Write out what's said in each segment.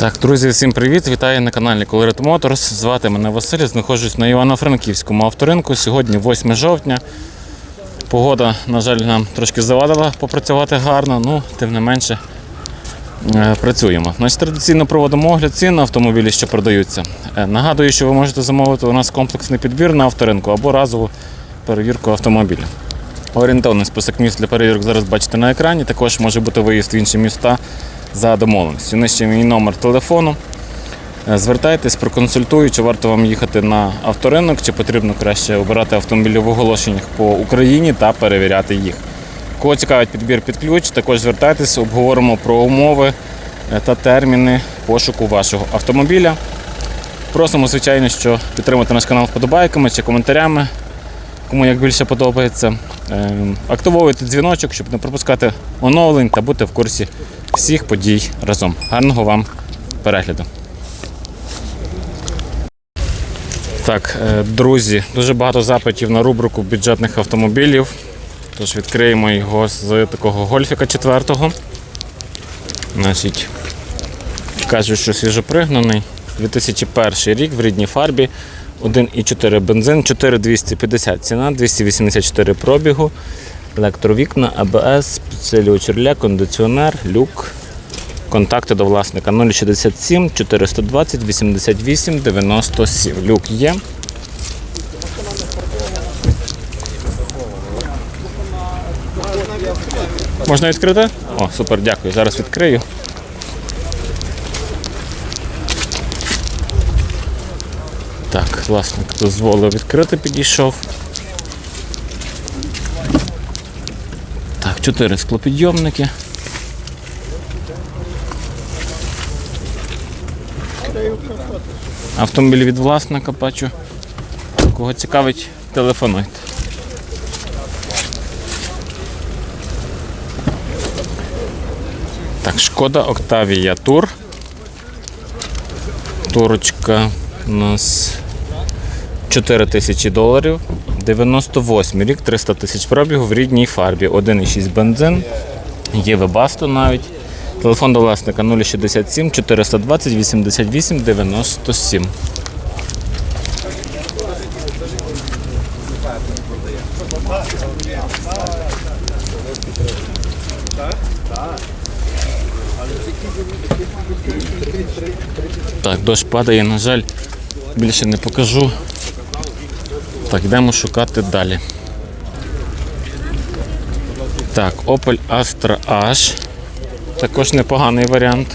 Так, друзі, всім привіт! Вітаю на каналі Colored Motors. Звати мене Василь, знаходжусь на Івано-Франківському авторинку. Сьогодні 8 жовтня. Погода, на жаль, нам трошки завадила попрацювати гарно, ну, тим не менше е, працюємо. Значить, традиційно проводимо огляд цін на автомобілі, що продаються. Е, Нагадую, що ви можете замовити у нас комплексний підбір на авторинку або разову перевірку автомобіля. Орієнтовний список міст для перевірок зараз бачите на екрані. Також може бути виїзд в інші міста за домовленістю. Нижче мій номер телефону. Е, Звертайтесь, проконсультую, чи варто вам їхати на авторинок, чи потрібно краще обирати автомобілі в оголошеннях по Україні та перевіряти їх. Кого цікавить підбір під ключ, також звертайтесь, обговоримо про умови е, та терміни пошуку вашого автомобіля. Просимо, звичайно, що підтримати наш канал вподобайками чи коментарями, кому як більше подобається. Е, Активовуйте дзвіночок, щоб не пропускати оновлень та бути в курсі всіх подій разом. Гарного вам перегляду. Так, е, друзі, дуже багато запитів на рубрику бюджетних автомобілів. Тож відкриємо його з такого гольфіка 4. Значить, кажуть, що свіжопригнаний. 2001 рік в рідній фарбі. 1,4 бензин, 4250 ціна, 284 пробігу, електровікна, АБС, підсилювач реле, кондиціонер, люк. Контакти до власника 067 420 88 97. Люк є. Можна відкрити? О, супер, дякую. Зараз відкрию. Так, власник дозволив відкрити, підійшов. Так, чотири склопідйомники. Автомобіль від власника бачу. Кого цікавить, телефонуйте. Так, шкода Октавія Тур. Турочка у нас 4 тисячі доларів. 98 рік, 300 тисяч пробігу в рідній фарбі. 1,6 бензин. Є вебасто навіть. Телефон до власника 067 420 88 97. Так, дощ падає, на жаль, більше не покажу. Так, йдемо шукати далі. Так, Opel Astra H. Також непоганий варіант.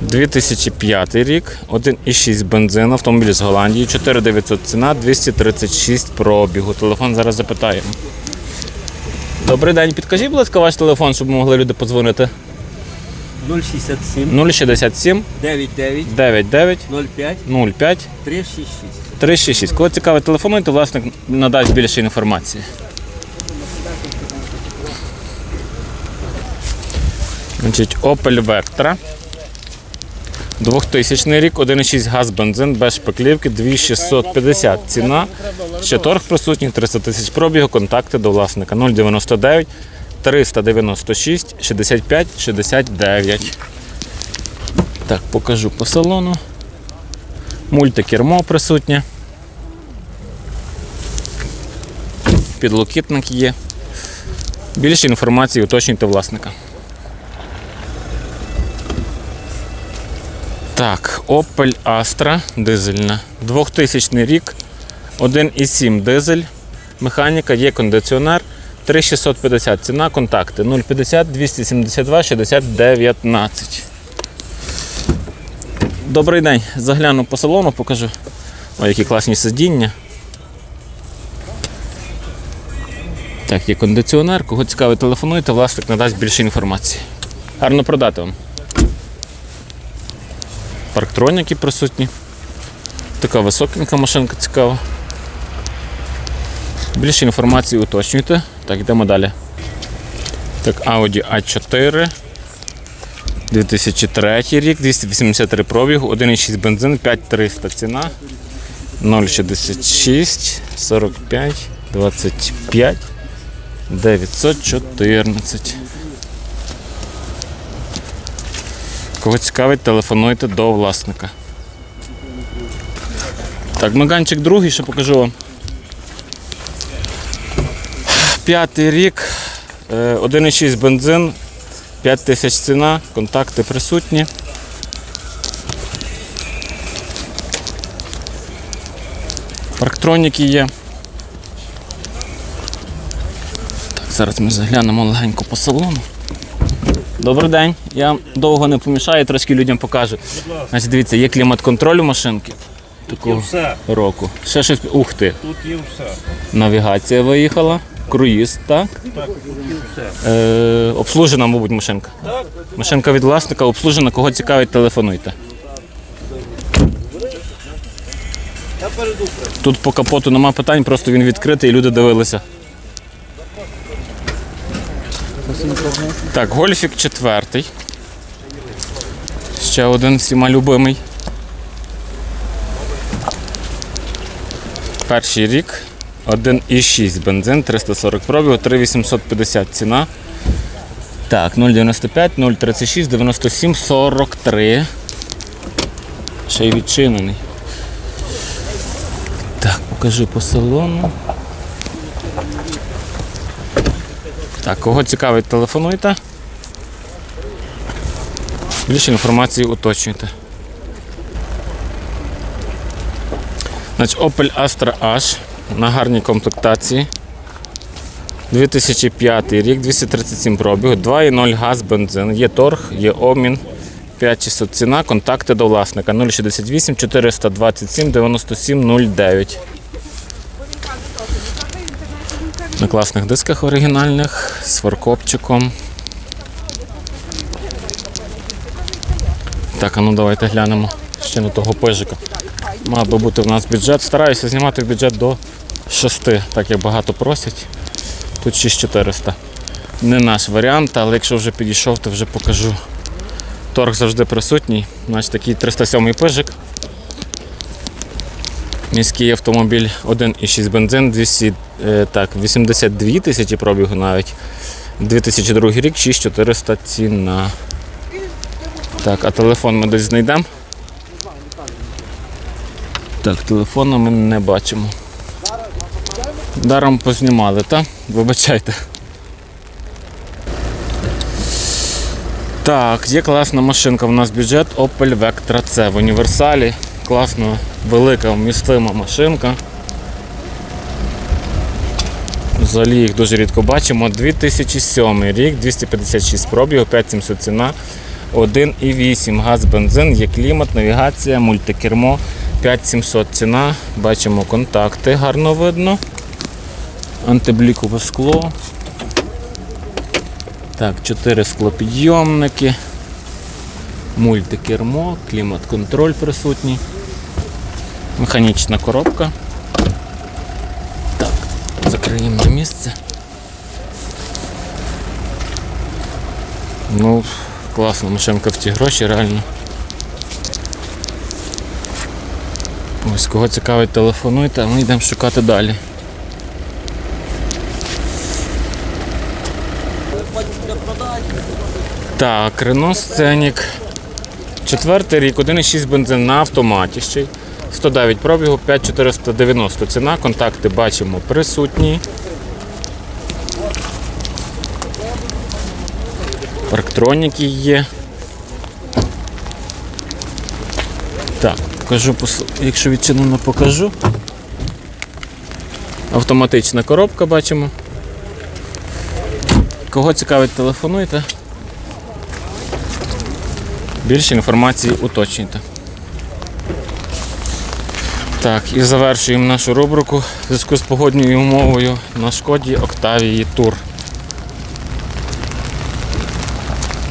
2005 рік, 1,6 бензин, автомобіль з Голландії, 4900 ціна, 236 пробігу. Телефон зараз запитаємо. Добрий день, підкажіть, будь ласка, ваш телефон, щоб могли люди подзвонити. 067 067 99 99 05 05 366. 366. Коли цікавий телефонуйте, власник надасть більше інформації. Значить, Opel Vectra. 2000 рік, 1,6 газ бензин без шпаклівки, 2650 ціна. Ще торг присутній, 300 тисяч пробігу, контакти до власника 099 396 65 69. Так, покажу по салону. Мультикермо присутнє. Підлокітник є. Більше інформації уточнюйте власника. Так, Opel Astra дизельна. 2000 рік. 1,7 дизель. Механіка, є кондиціонер. 3650 ціна, контакти 050 272 60 19. Добрий день. Загляну по салону, покажу. Ой, які класні сидіння. Так, є кондиціонер. Кого цікавий, телефонуйте, власник надасть більше інформації. Гарно продати вам. Парктроніки присутні. Така високенька машинка цікава. Більше інформації уточнюйте. Так, йдемо далі. Так, Audi A4. 2003 рік, 283 пробігу, 1,6 бензин, 5300 ціна. 066 45 25 914. Кого цікавить, телефонуйте до власника. Так, Меганчик другий, ще покажу вам. П'ятий рік, е, 1,6 бензин, 5 тисяч ціна, контакти присутні. Парктроніки є. Так, зараз ми заглянемо легенько по салону. Добрий день. Я довго не помішаю, трошки людям покажу. Значить, дивіться, є клімат-контроль у машинки. Такого Все, року. Ще щось. Ух ти. тут є все. Навігація виїхала. Круїз, так? Е, обслужена, мабуть, машинка. Машинка від власника обслужена, кого цікавить, телефонуйте. Тут по капоту нема питань, просто він відкритий і люди дивилися. Так, гольфік четвертий. Ще один всіма любимий. Перший рік. 1,6 бензин, 340 пробігу, 3,850 ціна. Так, 0,95, 0,36, 97, 43. Ще й відчинений. Так, покажи по салону. Так, кого цікавить, телефонуйте. Більше інформації уточнюйте. Значить, Opel Astra H на гарній комплектації. 2005 рік, 237 пробігу, 2,0 газ, бензин. Є торг, є обмін. 5600 ціна, контакти до власника 068 427 97 09. На класних дисках оригінальних з фаркопчиком. Так, а ну давайте глянемо ще на того пижика. Мав би бути в нас бюджет. Стараюся знімати бюджет до 6, так як багато просять. Тут 6400. Не наш варіант, але якщо вже підійшов, то вже покажу. Торг завжди присутній. Значить такий 307 пижик. Міський автомобіль 1,6 бензин, 200, е, так, 82 тисячі пробігу навіть. 2002 рік, 6400 ціна. Так, а телефон ми десь знайдемо. Так, телефону ми не бачимо. Даром познімали, так? Вибачайте. Так, є класна машинка. У нас бюджет Opel Vectra C в універсалі. Класна, велика, вмістима машинка. Взагалі їх дуже рідко бачимо. 2007 рік, 256 пробігу, 5700 ціна, 1,8 газ, бензин, є клімат, навігація, мультикермо, 5700 ціна. Бачимо контакти, гарно видно. Антиблікове скло. Так, 4 склопідйомники, мультикермо, клімат-контроль присутній, механічна коробка. Так, закриємо на місце. Ну, класна машинка в ті гроші, реально. Ось кого цікавить, телефонуйте, а ми йдемо шукати далі. Так, Renault Scenic. Четвертий рік, 1,6 бензин на автоматі ще. й. 109 пробігу, 5490 ціна. Контакти бачимо присутні. Парктроніки є. Так, покажу, якщо відчинено, покажу. Автоматична коробка бачимо. Кого цікавить, телефонуйте. Більше інформації уточнюйте. Так, і завершуємо нашу рубрику в зв'язку з погодньою умовою на шкоді Октавії Тур.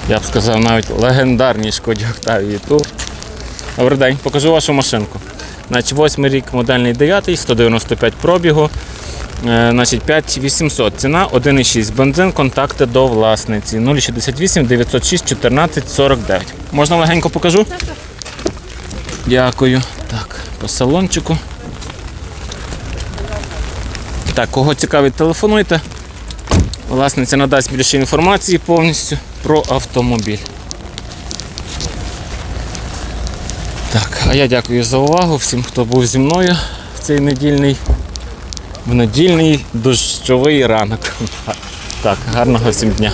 Я б сказав навіть легендарній шкоді Октавії Тур. Добрий день, покажу вашу машинку. Значить, 8 рік модельний 9, 195 пробігу. Е, Значить, 5800 ціна, 1,6 бензин, контакти до власниці 068 906 14 49. Можна легенько покажу? Дякую. Так, по салончику. Так, кого цікавить, телефонуйте. Власниця надасть більше інформації повністю про автомобіль. Так, а я дякую за увагу всім, хто був зі мною в цей недільний, в недільний дощовий ранок. Так, гарного всім дня.